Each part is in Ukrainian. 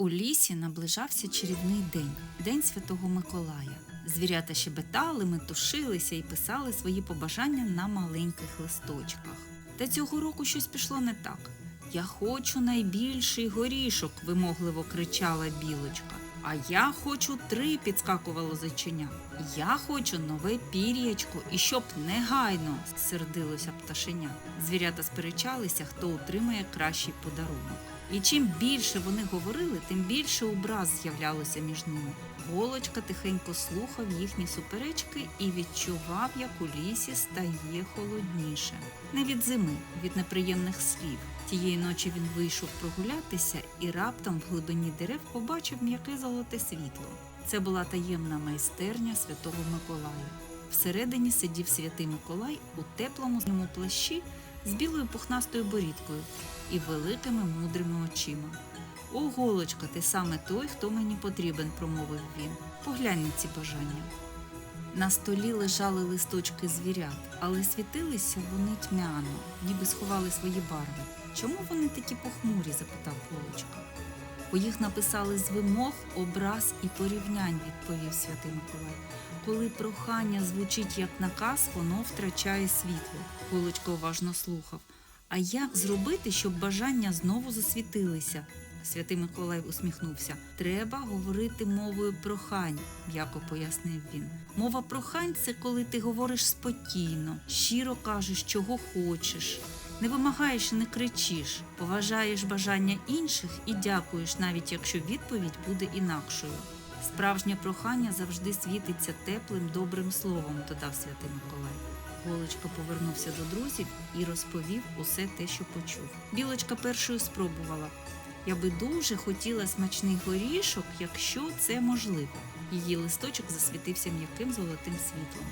У лісі наближався чарівний день День Святого Миколая. Звірята щебетали, метушилися і писали свої побажання на маленьких листочках. Та цього року щось пішло не так. Я хочу найбільший горішок, вимогливо кричала білочка. А я хочу три, підскакувало зайчиня. Я хочу нове пір'ячко, і щоб негайно сердилося пташеня. Звірята сперечалися, хто утримає кращий подарунок. І чим більше вони говорили, тим більше образ з'являлося між ними. Голочка тихенько слухав їхні суперечки і відчував, як у лісі стає холодніше. Не від зими, від неприємних слів. Тієї ночі він вийшов прогулятися і раптом в глибині дерев побачив м'яке золоте світло. Це була таємна майстерня святого Миколая. Всередині сидів святий Миколай у теплому плащі з білою пухнастою борідкою і великими мудрими очима. О, голочка, ти саме той, хто мені потрібен, промовив він. Поглянь на ці бажання. На столі лежали листочки звірят, але світилися вони тьмяно, ніби сховали свої барви. Чому вони такі похмурі? запитав Голочка. Бо їх написали з вимог, образ і порівнянь, відповів святий Миколай. Коли прохання звучить як наказ, воно втрачає світло. Голочка уважно слухав. А як зробити, щоб бажання знову засвітилися? Святий Миколай усміхнувся. Треба говорити мовою прохань, м'яко пояснив він. Мова прохань це коли ти говориш спокійно, щиро кажеш, чого хочеш. Не вимагаєш і не кричиш, поважаєш бажання інших і дякуєш, навіть якщо відповідь буде інакшою. Справжнє прохання завжди світиться теплим, добрим словом, додав святий Миколай. Голочка повернувся до друзів і розповів усе те, що почув. Білочка першою спробувала. Я би дуже хотіла смачний горішок, якщо це можливо. Її листочок засвітився м'яким золотим світлом.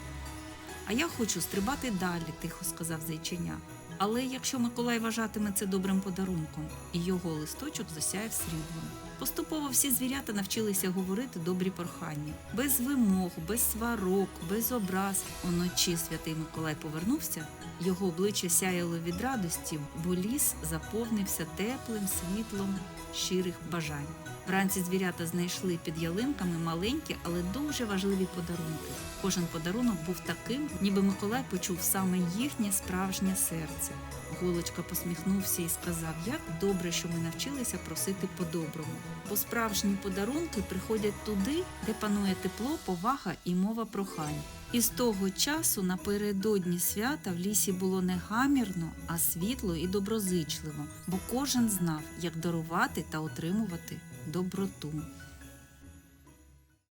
А я хочу стрибати далі, тихо сказав зайчиня. Але якщо Миколай вважатиме це добрим подарунком, і його листочок засяяв сріблом. Поступово всі звірята навчилися говорити добрі прохання, без вимог, без сварок, без образ. Уночі святий Миколай повернувся, його обличчя сяяло від радості, бо ліс заповнився теплим світлом щирих бажань. Вранці звірята знайшли під ялинками маленькі, але дуже важливі подарунки. Кожен подарунок був таким, ніби Миколай почув саме їхнє справжнє серце. Голочка посміхнувся і сказав, як добре, що ми навчилися просити по-доброму. Бо справжні подарунки приходять туди, де панує тепло, повага і мова прохань. І з того часу напередодні свята в лісі було не гамірно, а світло і доброзичливо, бо кожен знав, як дарувати та отримувати доброту.